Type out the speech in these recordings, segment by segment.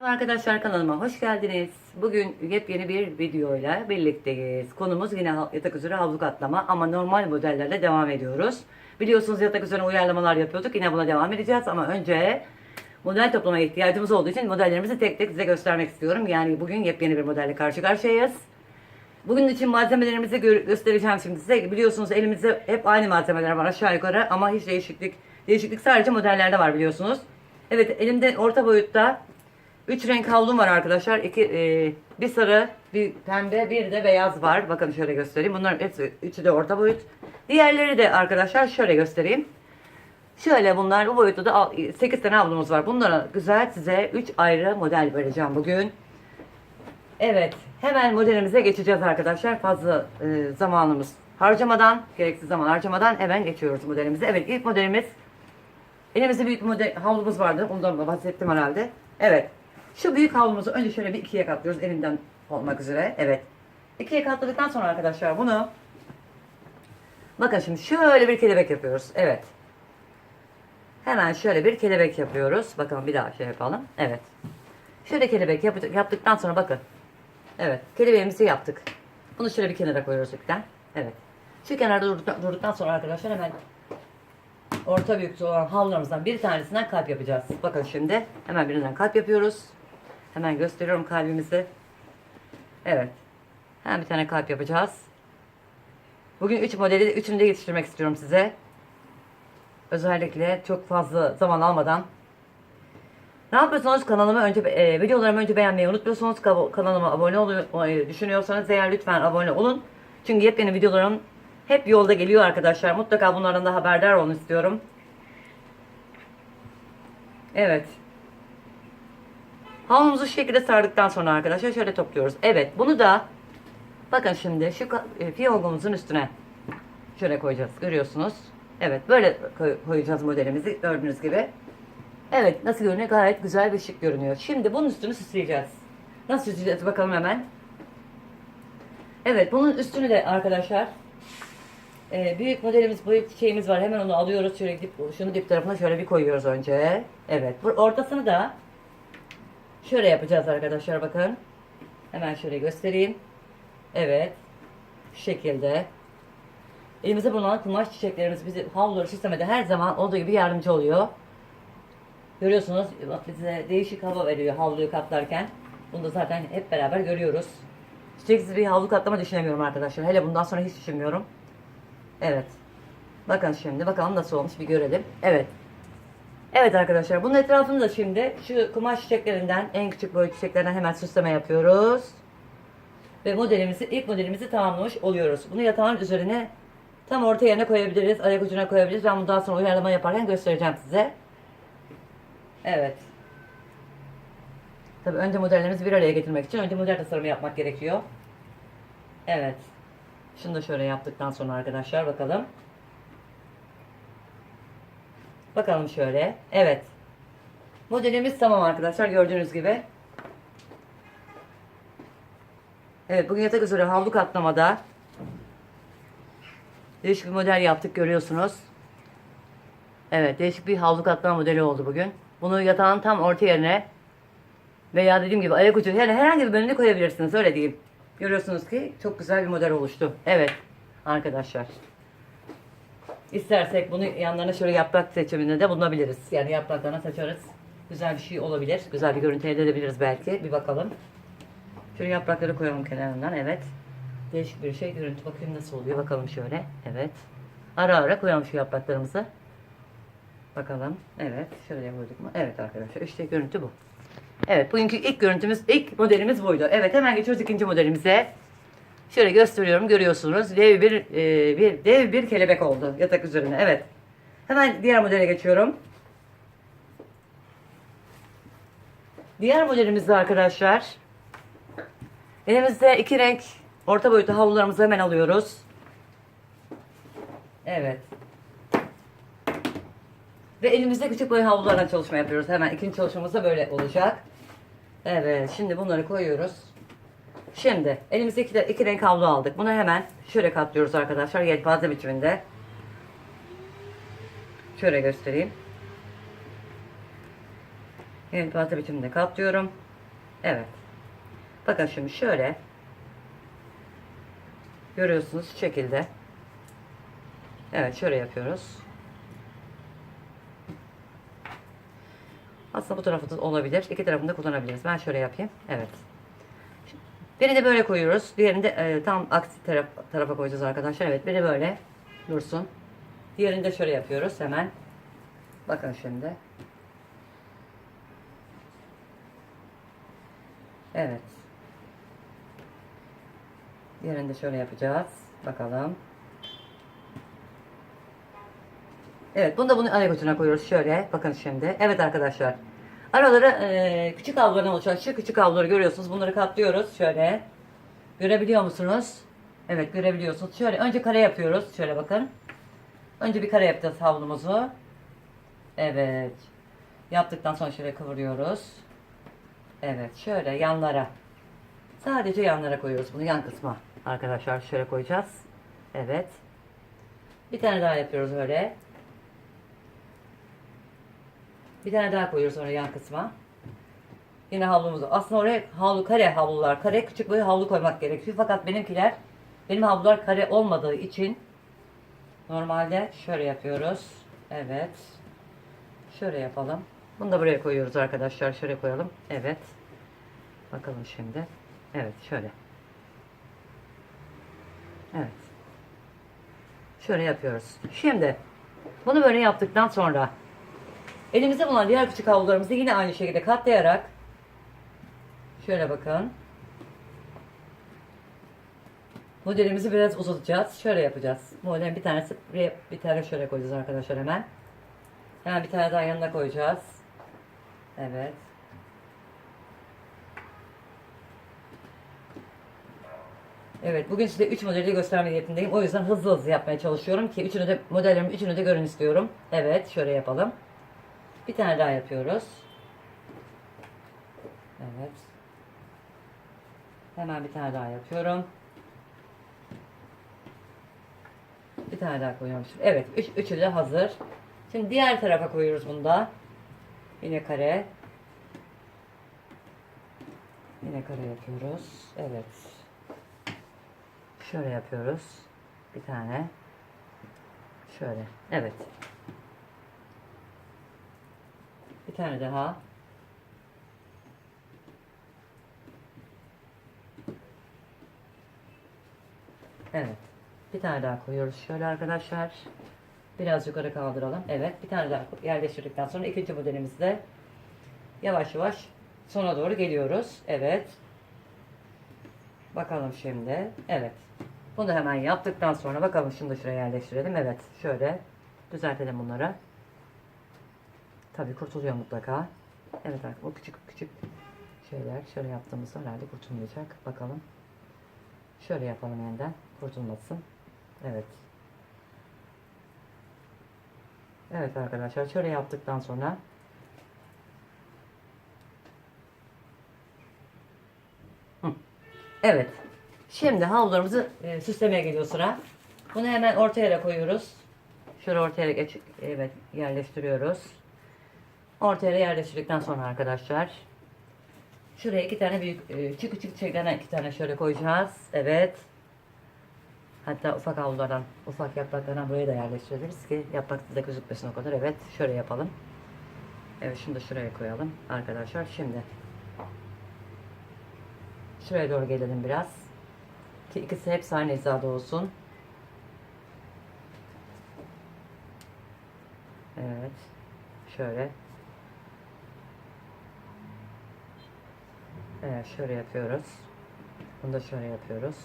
Arkadaşlar kanalıma hoş geldiniz. Bugün yepyeni bir videoyla birlikteyiz. Konumuz yine yatak üzeri havlu katlama ama normal modellerle devam ediyoruz. Biliyorsunuz yatak üzerine uyarlamalar yapıyorduk. Yine buna devam edeceğiz ama önce model toplamaya ihtiyacımız olduğu için modellerimizi tek tek size göstermek istiyorum. Yani bugün yepyeni bir modelle karşı karşıyayız. Bugün için malzemelerimizi gö- göstereceğim şimdi size. Biliyorsunuz elimizde hep aynı malzemeler var aşağı yukarı ama hiç değişiklik değişiklik sadece modellerde var biliyorsunuz. Evet elimde orta boyutta 3 renk havlum var arkadaşlar. İki, e, bir sarı, bir pembe, bir de beyaz var. Bakın şöyle göstereyim. Bunların hepsi üçü de orta boyut. Diğerleri de arkadaşlar şöyle göstereyim. Şöyle bunlar bu boyutta da 8 tane havlumuz var. Bunlara güzel size 3 ayrı model vereceğim bugün. Evet, hemen modelimize geçeceğiz arkadaşlar. Fazla e, zamanımız harcamadan, gereksiz zaman harcamadan hemen geçiyoruz modelimize. Evet, ilk modelimiz elimizde büyük model havlumuz vardı. Ondan da bahsettim herhalde. Evet. Şu büyük havlumuzu önce şöyle bir ikiye katlıyoruz elinden olmak üzere. Evet. İkiye katladıktan sonra arkadaşlar bunu bakın şimdi şöyle bir kelebek yapıyoruz. Evet. Hemen şöyle bir kelebek yapıyoruz. Bakalım bir daha şey yapalım. Evet. Şöyle kelebek yap- yaptıktan sonra bakın. Evet. Kelebeğimizi yaptık. Bunu şöyle bir kenara koyuyoruz ipten. Evet. Şu kenarda durduktan sonra arkadaşlar hemen orta büyüklükte olan havlularımızdan bir tanesinden kalp yapacağız. Bakın şimdi hemen birinden kalp yapıyoruz. Hemen gösteriyorum kalbimizi. Evet. Hemen bir tane kalp yapacağız. Bugün 3 modeli üçünü de yetiştirmek istiyorum size. Özellikle çok fazla zaman almadan. Ne yapıyorsunuz kanalıma önce e, videolarımı önce beğenmeyi unutmuyorsunuz. Ka- Kanalıma abone olmayı düşünüyorsanız eğer lütfen abone olun. Çünkü yepyeni videolarım hep yolda geliyor arkadaşlar. Mutlaka bunlardan da haberdar olun istiyorum. Evet. Havlumuzu şu şekilde sardıktan sonra arkadaşlar şöyle topluyoruz. Evet bunu da bakın şimdi şu e, fiyongumuzun üstüne şöyle koyacağız. Görüyorsunuz. Evet böyle koy- koyacağız modelimizi gördüğünüz gibi. Evet nasıl görünüyor? Gayet güzel ve şık görünüyor. Şimdi bunun üstünü süsleyeceğiz. Nasıl süsleyeceğiz bakalım hemen. Evet bunun üstünü de arkadaşlar e, büyük modelimiz, büyük şeyimiz var. Hemen onu alıyoruz. Şöyle dip, şunu dip tarafına şöyle bir koyuyoruz önce. Evet. Bu ortasını da şöyle yapacağız arkadaşlar bakın. Hemen şöyle göstereyim. Evet. Şu şekilde. Elimizde bulunan kumaş çiçeklerimiz bizi havluları süslemede her zaman olduğu gibi yardımcı oluyor. Görüyorsunuz bize değişik hava veriyor havluyu katlarken. Bunu da zaten hep beraber görüyoruz. Çiçeksiz bir havlu katlama düşünemiyorum arkadaşlar. Hele bundan sonra hiç düşünmüyorum. Evet. Bakın şimdi bakalım nasıl olmuş bir görelim. Evet. Evet arkadaşlar bunun etrafını da şimdi şu kumaş çiçeklerinden en küçük boy çiçeklerden hemen süsleme yapıyoruz. Ve modelimizi ilk modelimizi tamamlamış oluyoruz. Bunu yatağın üzerine tam orta yerine koyabiliriz. Ayak ucuna koyabiliriz. Ben bunu daha sonra uyarlama yaparken göstereceğim size. Evet. Tabii önce modellerimizi bir araya getirmek için önce model tasarımı yapmak gerekiyor. Evet. Şunu da şöyle yaptıktan sonra arkadaşlar bakalım. Bakalım şöyle. Evet. Modelimiz tamam arkadaşlar gördüğünüz gibi. Evet bugün yatak üzere havlu katlamada değişik bir model yaptık görüyorsunuz. Evet değişik bir havlu katlama modeli oldu bugün. Bunu yatağın tam orta yerine veya dediğim gibi ayak ucu yani herhangi bir bölümde koyabilirsiniz öyle diyeyim. Görüyorsunuz ki çok güzel bir model oluştu. Evet arkadaşlar. İstersek bunu yanlarına şöyle yaprak seçiminde de bulunabiliriz. Yani yapraklarına seçeriz. Güzel bir şey olabilir. Güzel bir görüntü elde edebiliriz belki. Bir bakalım. Şöyle yaprakları koyalım kenarından. Evet. Değişik bir şey görüntü. Bakayım nasıl oluyor. Bakalım şöyle. Evet. Ara ara koyalım şu yapraklarımızı. Bakalım. Evet. Şöyle koyduk mu? Evet arkadaşlar. İşte görüntü bu. Evet. Bugünkü ilk görüntümüz, ilk modelimiz buydu. Evet. Hemen geçiyoruz ikinci modelimize. Şöyle gösteriyorum. Görüyorsunuz. Dev bir, e, bir dev bir kelebek oldu yatak üzerine. Evet. Hemen diğer modele geçiyorum. Diğer modelimizde arkadaşlar elimizde iki renk orta boyutlu havlularımızı hemen alıyoruz. Evet. Ve elimizde küçük boy havlularla çalışma yapıyoruz. Hemen ikinci çalışmamız da böyle olacak. Evet. Şimdi bunları koyuyoruz. Şimdi elimizde iki, iki renk havlu aldık. Bunu hemen şöyle katlıyoruz arkadaşlar. Yelpaze biçiminde. Şöyle göstereyim. Yelpaze biçiminde katlıyorum. Evet. Bakın şimdi şöyle. Görüyorsunuz şu şekilde. Evet şöyle yapıyoruz. Aslında bu tarafı da olabilir. İki tarafını da kullanabiliriz. Ben şöyle yapayım. Evet. Birini de böyle koyuyoruz. Diğerini de e, tam aksi taraf, tarafa koyacağız arkadaşlar. Evet biri böyle dursun. Diğerini de şöyle yapıyoruz hemen. Bakın şimdi. Evet. Diğerini de şöyle yapacağız. Bakalım. Evet bunu da bunun ayak ucuna koyuyoruz şöyle. Bakın şimdi. Evet arkadaşlar. Araları e, küçük havlulardan oluşan şu küçük havluları görüyorsunuz. Bunları katlıyoruz şöyle. Görebiliyor musunuz? Evet görebiliyorsunuz. Şöyle önce kare yapıyoruz. Şöyle bakın. Önce bir kare yapacağız havlumuzu. Evet. Yaptıktan sonra şöyle kıvırıyoruz. Evet şöyle yanlara. Sadece yanlara koyuyoruz bunu yan kısma. Arkadaşlar şöyle koyacağız. Evet. Bir tane daha yapıyoruz öyle. Bir tane daha koyuyoruz sonra yan kısma. Yine havlumuzu. Aslında oraya havlu kare havlular. Kare küçük böyle havlu koymak gerekiyor. Fakat benimkiler benim havlular kare olmadığı için normalde şöyle yapıyoruz. Evet. Şöyle yapalım. Bunu da buraya koyuyoruz arkadaşlar. Şöyle koyalım. Evet. Bakalım şimdi. Evet şöyle. Evet. Şöyle yapıyoruz. Şimdi bunu böyle yaptıktan sonra elimizde bulunan diğer küçük havlularımızı yine aynı şekilde katlayarak şöyle bakın. Modelimizi biraz uzatacağız. Şöyle yapacağız. Modelin bir tanesi bir tane şöyle koyacağız arkadaşlar hemen. Hemen bir tane daha yanına koyacağız. Evet. Evet bugün size 3 modeli gösterme niyetindeyim. O yüzden hızlı hızlı yapmaya çalışıyorum ki üçünü de modellerimin üçünü de görün istiyorum. Evet şöyle yapalım. Bir tane daha yapıyoruz. Evet. Hemen bir tane daha yapıyorum. Bir tane daha koyuyorum. Evet üç, üçü de hazır. Şimdi diğer tarafa koyuyoruz bunu da. Yine kare. Yine kare yapıyoruz. Evet. Şöyle yapıyoruz. Bir tane. Şöyle. Evet. Bir tane daha. Evet. Bir tane daha koyuyoruz şöyle arkadaşlar. Biraz yukarı kaldıralım. Evet. Bir tane daha yerleştirdikten sonra ikinci modelimizde yavaş yavaş sona doğru geliyoruz. Evet. Bakalım şimdi. Evet. Bunu hemen yaptıktan sonra bakalım da şuraya yerleştirelim. Evet. Şöyle düzeltelim bunları. Tabii kurtuluyor mutlaka. Evet arkadaşlar. Bu küçük küçük şeyler şöyle yaptığımızda herhalde kurtulmayacak. Bakalım. Şöyle yapalım yeniden. Kurtulmasın. Evet. Evet arkadaşlar şöyle yaptıktan sonra. Evet. Şimdi havlularımızı e, süslemeye geliyor sıra. Bunu hemen ortaya koyuyoruz. Şöyle ortaya geç, evet yerleştiriyoruz. Ortaya yerleştirdikten sonra arkadaşlar şuraya iki tane büyük e, küçük küçük şeylerden iki tane şöyle koyacağız. Evet. Hatta ufak havlulardan, ufak yapraklardan buraya da yerleştirebiliriz ki yaprak da gözükmesin o kadar. Evet, şöyle yapalım. Evet, şunu da şuraya koyalım arkadaşlar. Şimdi şuraya doğru gelelim biraz. Ki ikisi hepsi aynı hizada olsun. Evet. Şöyle. Evet, şöyle yapıyoruz. Bunu da şöyle yapıyoruz.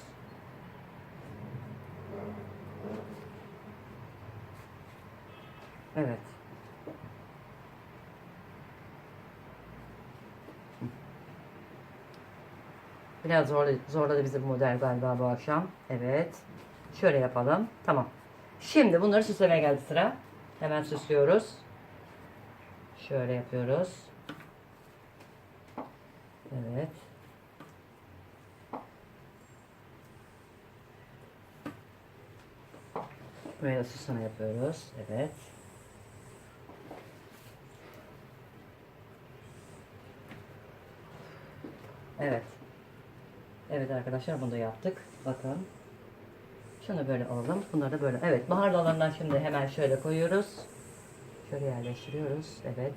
Evet. Biraz zorla, zorladı bizi bu model galiba bu akşam. Evet. Şöyle yapalım. Tamam. Şimdi bunları süslemeye geldi sıra. Hemen süslüyoruz. Şöyle yapıyoruz. Evet. Da süsleme yapıyoruz. Evet. Evet. Evet arkadaşlar bunu da yaptık. Bakın. Şunu böyle alalım. Bunları da böyle. Evet bahar dallarından şimdi hemen şöyle koyuyoruz. Şöyle yerleştiriyoruz. Evet.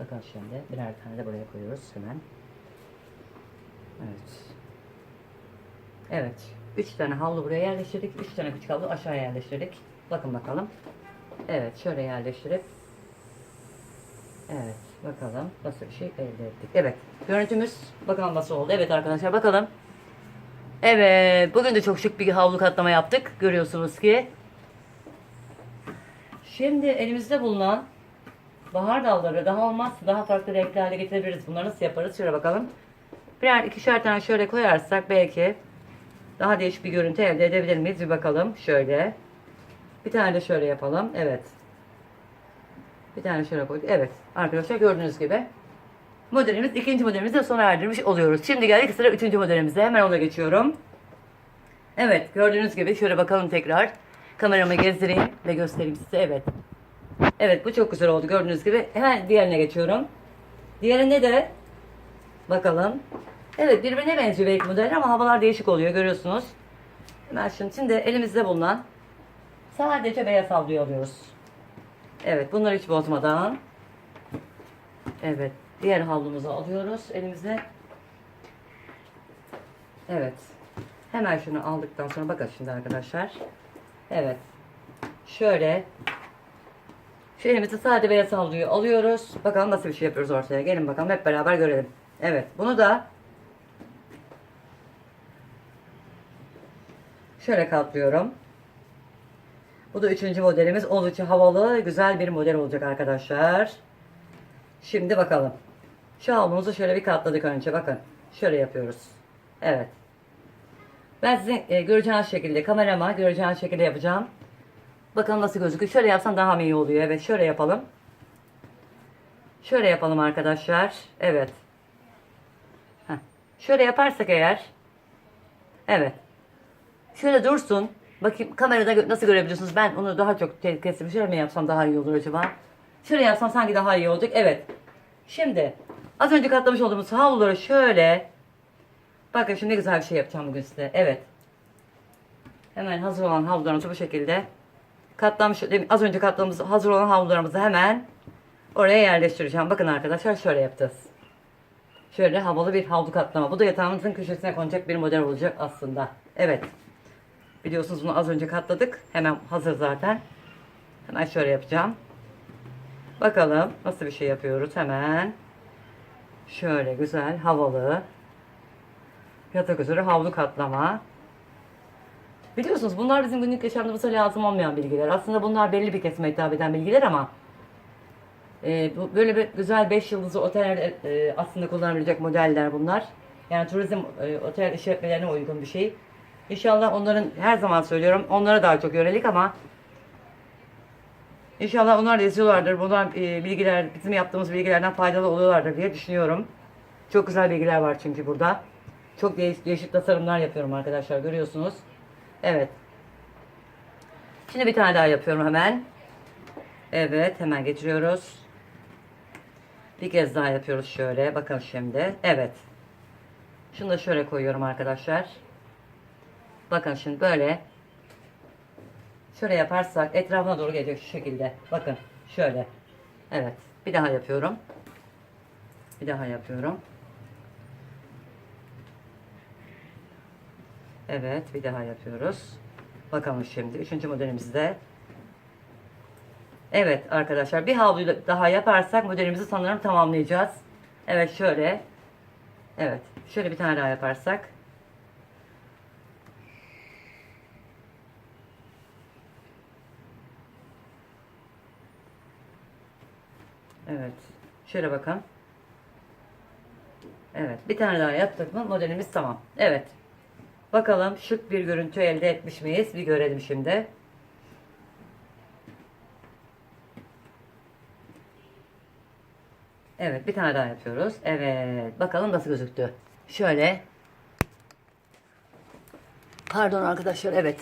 Bakın şimdi birer tane de buraya koyuyoruz hemen. Evet. Evet. Üç tane havlu buraya yerleştirdik. Üç tane küçük havlu aşağıya yerleştirdik. Bakın bakalım. Evet şöyle yerleştirip Evet bakalım nasıl bir şey elde ettik. Evet görüntümüz bakalım nasıl oldu. Evet arkadaşlar bakalım. Evet bugün de çok şık bir havlu katlama yaptık. Görüyorsunuz ki. Şimdi elimizde bulunan bahar dalları daha olmazsa daha farklı renklerle getirebiliriz. Bunları nasıl yaparız? Şöyle bakalım. Birer ikişer tane şöyle koyarsak belki daha değişik bir görüntü elde edebilir miyiz? Bir bakalım. Şöyle. Bir tane de şöyle yapalım. Evet. Bir tane şöyle koyduk. Evet. Arkadaşlar gördüğünüz gibi modelimiz ikinci modelimizi de sona erdirmiş oluyoruz. Şimdi geldik sıra üçüncü modelimize. Hemen ona geçiyorum. Evet gördüğünüz gibi şöyle bakalım tekrar. Kameramı gezdireyim ve göstereyim size. Evet. Evet bu çok güzel oldu gördüğünüz gibi. Hemen diğerine geçiyorum. Diğerinde de bakalım. Evet birbirine benziyor belki modeller ama havalar değişik oluyor görüyorsunuz. Hemen şimdi, şimdi elimizde bulunan sadece beyaz havluyu alıyoruz. Evet bunları hiç bozmadan. Evet diğer havlumuzu alıyoruz elimize. Evet. Hemen şunu aldıktan sonra bakın şimdi arkadaşlar. Evet. Şöyle şu elimizi sade beyaz havluyu alıyoruz. Bakalım nasıl bir şey yapıyoruz ortaya. Gelin bakalım hep beraber görelim. Evet. Bunu da şöyle katlıyorum. Bu da üçüncü modelimiz. Oldukça havalı, güzel bir model olacak arkadaşlar. Şimdi bakalım. Şu havlumuzu şöyle bir katladık önce. Bakın. Şöyle yapıyoruz. Evet. Ben sizin e, göreceğiniz şekilde, kamerama göreceğiniz şekilde yapacağım. Bakalım nasıl gözüküyor. Şöyle yapsam daha mı iyi oluyor? Evet şöyle yapalım. Şöyle yapalım arkadaşlar. Evet. Heh. Şöyle yaparsak eğer. Evet. Şöyle dursun. Bakayım kamerada nasıl görebiliyorsunuz? Ben onu daha çok te- kestim. Şöyle mi yapsam daha iyi olur acaba? Şöyle yapsam sanki daha iyi olacak. Evet. Şimdi az önce katlamış olduğumuz havluları şöyle Bakın şimdi ne güzel bir şey yapacağım bugün size. Evet. Hemen hazır olan havlularımızı bu şekilde katlamış, az önce katladığımız hazır olan havlularımızı hemen oraya yerleştireceğim. Bakın arkadaşlar şöyle yapacağız. Şöyle havalı bir havlu katlama. Bu da yatağımızın köşesine konacak bir model olacak aslında. Evet. Biliyorsunuz bunu az önce katladık. Hemen hazır zaten. Hemen şöyle yapacağım. Bakalım nasıl bir şey yapıyoruz hemen. Şöyle güzel havalı yatak üzeri havlu katlama. Biliyorsunuz bunlar bizim günlük yaşamımıza lazım olmayan bilgiler. Aslında bunlar belli bir kesime hitap eden bilgiler ama e, bu, böyle bir güzel 5 yıldızlı otellerde e, aslında kullanılabilecek modeller bunlar. Yani turizm e, otel işletmelerine uygun bir şey. İnşallah onların her zaman söylüyorum onlara daha çok yönelik ama İnşallah onlar da yazıyorlardır. Bunlar e, bilgiler, bizim yaptığımız bilgilerden faydalı oluyorlardır diye düşünüyorum. Çok güzel bilgiler var çünkü burada. Çok değişik, değişik tasarımlar yapıyorum arkadaşlar görüyorsunuz. Evet. Şimdi bir tane daha yapıyorum hemen. Evet hemen geçiriyoruz. Bir kez daha yapıyoruz şöyle. Bakın şimdi. Evet. Şunu da şöyle koyuyorum arkadaşlar. Bakın şimdi böyle. Şöyle yaparsak etrafına doğru gelecek şu şekilde. Bakın şöyle. Evet. Bir daha yapıyorum. Bir daha yapıyorum. Evet, bir daha yapıyoruz. Bakalım şimdi. Üçüncü modelimizde. Evet arkadaşlar, bir havluyu daha yaparsak modelimizi sanırım tamamlayacağız. Evet, şöyle. Evet, şöyle bir tane daha yaparsak. Evet, şöyle bakın. Evet, bir tane daha yaptık mı modelimiz tamam. Evet. Bakalım şık bir görüntü elde etmiş miyiz? Bir görelim şimdi. Evet bir tane daha yapıyoruz. Evet bakalım nasıl gözüktü. Şöyle. Pardon arkadaşlar evet.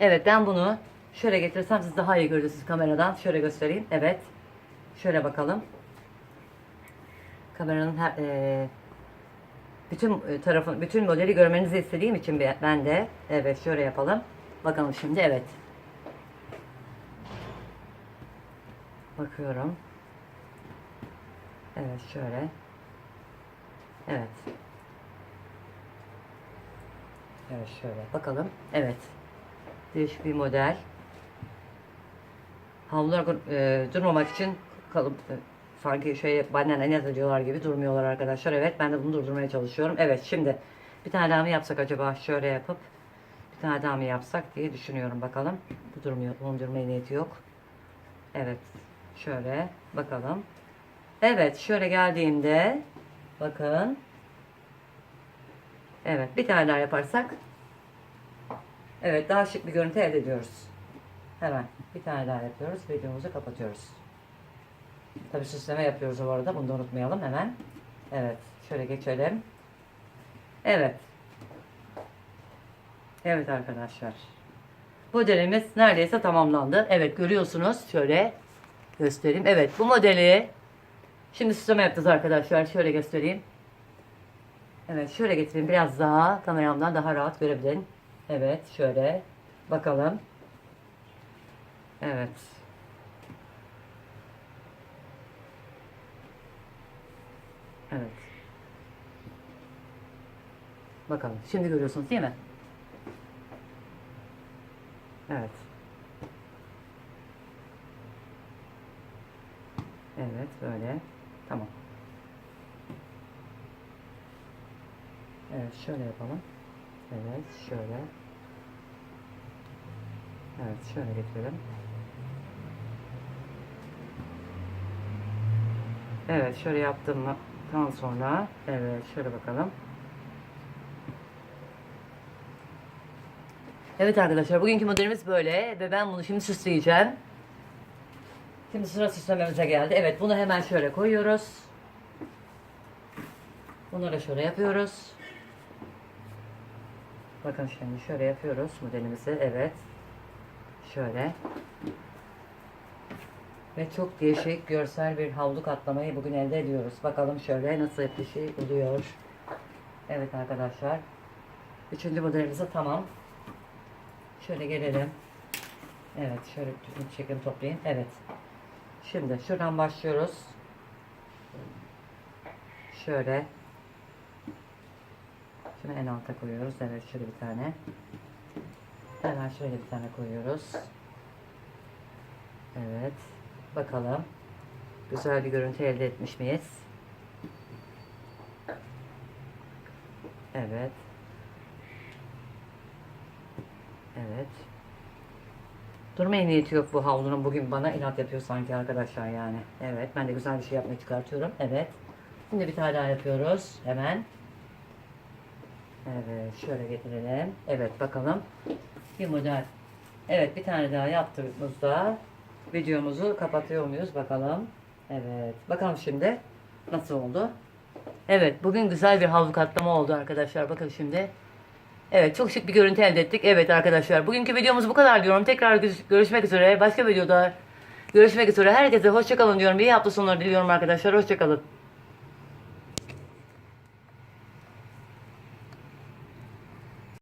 Evet ben bunu şöyle getirsem siz daha iyi görürsünüz kameradan. Şöyle göstereyim. Evet. Şöyle bakalım. Kameranın her, eee, bütün e, tarafın bütün modeli görmenizi istediğim için be- ben de evet şöyle yapalım. Bakalım şimdi evet. Bakıyorum. Evet şöyle. Evet. Evet şöyle bakalım. Evet. Değişik bir model. Havlular e, durmamak için kalıp e, sanki şey benden ne diyorlar gibi durmuyorlar arkadaşlar. Evet ben de bunu durdurmaya çalışıyorum. Evet şimdi bir tane daha mı yapsak acaba şöyle yapıp bir tane daha mı yapsak diye düşünüyorum bakalım. Bu durmuyor. Bunun durmaya niyeti yok. Evet. Şöyle bakalım. Evet şöyle geldiğimde bakın. Evet bir tane daha yaparsak Evet daha şık bir görüntü elde ediyoruz. Hemen bir tane daha yapıyoruz. Videomuzu kapatıyoruz. Tabi süsleme yapıyoruz bu arada. Bunu da unutmayalım hemen. Evet. Şöyle geçelim. Evet. Evet arkadaşlar. Modelimiz neredeyse tamamlandı. Evet görüyorsunuz. Şöyle göstereyim. Evet bu modeli şimdi süsleme yapacağız arkadaşlar. Şöyle göstereyim. Evet şöyle getireyim. Biraz daha kameramdan daha rahat görebilin. Evet şöyle. Bakalım. Evet. Evet. Bakalım. Şimdi görüyorsunuz değil mi? Evet. Evet böyle. Tamam. Evet şöyle yapalım. Evet şöyle. Evet şöyle getirelim. Evet şöyle yaptığımdan sonra evet şöyle bakalım. Evet arkadaşlar bugünkü modelimiz böyle ve ben bunu şimdi süsleyeceğim. Şimdi sıra süslememize geldi. Evet bunu hemen şöyle koyuyoruz. Bunları şöyle yapıyoruz. Bakın şimdi şöyle yapıyoruz modelimizi. Evet. Şöyle. Ve çok değişik görsel bir havlu katlamayı bugün elde ediyoruz. Bakalım şöyle nasıl bir şey oluyor. Evet arkadaşlar. Üçüncü modelimiz de tamam. Şöyle gelelim. Evet şöyle bir şekilde toplayayım. Evet. Şimdi şuradan başlıyoruz. Şöyle. Şunu en alta koyuyoruz. Evet şöyle bir tane. Hemen şöyle bir tane koyuyoruz. Evet. Bakalım. Güzel bir görüntü elde etmiş miyiz? Evet. Evet. Durmaya niyeti yok bu havlunun bugün bana inat yapıyor sanki arkadaşlar yani. Evet ben de güzel bir şey yapmaya çıkartıyorum. Evet. Şimdi bir tane daha yapıyoruz. Hemen. Evet şöyle getirelim. Evet bakalım. Bir model. Evet bir tane daha yaptığımızda videomuzu kapatıyor muyuz bakalım. Evet bakalım şimdi nasıl oldu. Evet bugün güzel bir havlu katlama oldu arkadaşlar. Bakın şimdi. Evet çok şık bir görüntü elde ettik. Evet arkadaşlar bugünkü videomuz bu kadar diyorum. Tekrar gö- görüşmek üzere. Başka videoda görüşmek üzere. Herkese hoşçakalın diyorum. İyi hafta sonları diliyorum arkadaşlar. Hoşçakalın.